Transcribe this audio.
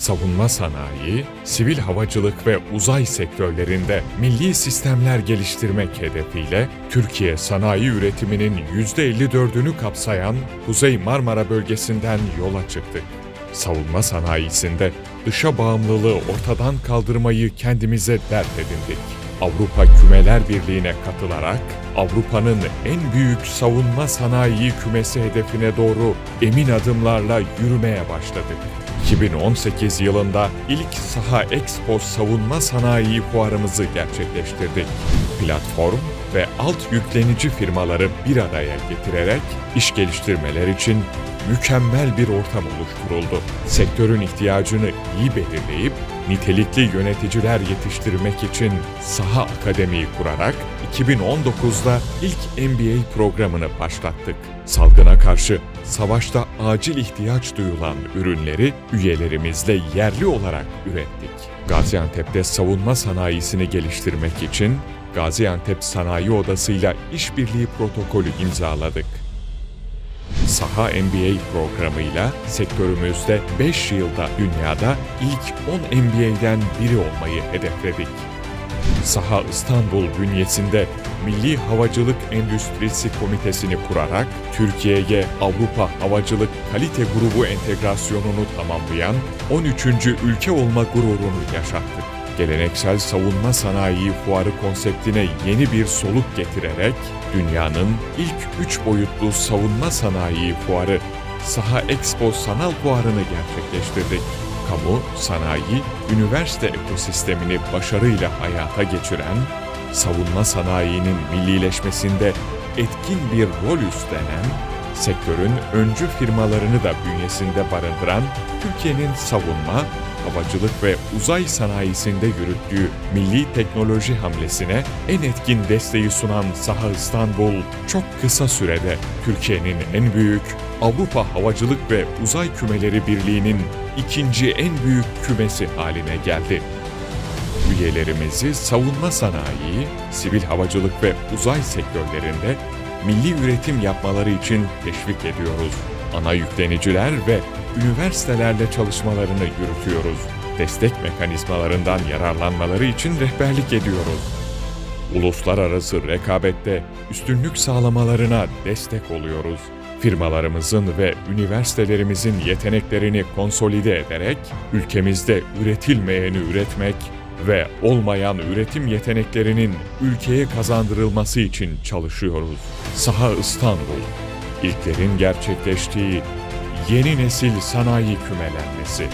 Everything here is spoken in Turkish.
savunma sanayi, sivil havacılık ve uzay sektörlerinde milli sistemler geliştirmek hedefiyle Türkiye sanayi üretiminin %54'ünü kapsayan Kuzey Marmara bölgesinden yola çıktık. Savunma sanayisinde dışa bağımlılığı ortadan kaldırmayı kendimize dert edindik. Avrupa Kümeler Birliği'ne katılarak Avrupa'nın en büyük savunma sanayi kümesi hedefine doğru emin adımlarla yürümeye başladık. 2018 yılında ilk Saha Expo savunma sanayi fuarımızı gerçekleştirdik. Platform ve alt yüklenici firmaları bir araya getirerek iş geliştirmeler için mükemmel bir ortam oluşturuldu. Sektörün ihtiyacını iyi belirleyip nitelikli yöneticiler yetiştirmek için Saha Akademi'yi kurarak 2019'da ilk MBA programını başlattık. Salgına karşı savaşta acil ihtiyaç duyulan ürünleri üyelerimizle yerli olarak ürettik. Gaziantep'te savunma sanayisini geliştirmek için Gaziantep Sanayi Odası ile işbirliği protokolü imzaladık. Saha MBA programıyla sektörümüzde 5 yılda dünyada ilk 10 MBA'den biri olmayı hedefledik. Saha İstanbul bünyesinde Milli Havacılık Endüstrisi Komitesini kurarak Türkiye'ye Avrupa Havacılık Kalite Grubu entegrasyonunu tamamlayan 13. ülke olma gururunu yaşattık. Geleneksel savunma sanayi fuarı konseptine yeni bir soluk getirerek dünyanın ilk üç boyutlu savunma sanayi fuarı Saha Expo Sanal Fuarı'nı gerçekleştirdik. Kamu, sanayi, üniversite ekosistemini başarıyla hayata geçiren, savunma sanayinin millileşmesinde etkin bir rol üstlenen, sektörün öncü firmalarını da bünyesinde barındıran Türkiye'nin savunma, havacılık ve uzay sanayisinde yürüttüğü milli teknoloji hamlesine en etkin desteği sunan Saha İstanbul, çok kısa sürede Türkiye'nin en büyük Avrupa Havacılık ve Uzay Kümeleri Birliği'nin ikinci en büyük kümesi haline geldi. Üyelerimizi savunma sanayi, sivil havacılık ve uzay sektörlerinde milli üretim yapmaları için teşvik ediyoruz. Ana yükleniciler ve üniversitelerle çalışmalarını yürütüyoruz. Destek mekanizmalarından yararlanmaları için rehberlik ediyoruz. Uluslararası rekabette üstünlük sağlamalarına destek oluyoruz. Firmalarımızın ve üniversitelerimizin yeteneklerini konsolide ederek ülkemizde üretilmeyeni üretmek ve olmayan üretim yeteneklerinin ülkeye kazandırılması için çalışıyoruz. Saha İstanbul, ilklerin gerçekleştiği yeni nesil sanayi kümelenmesi.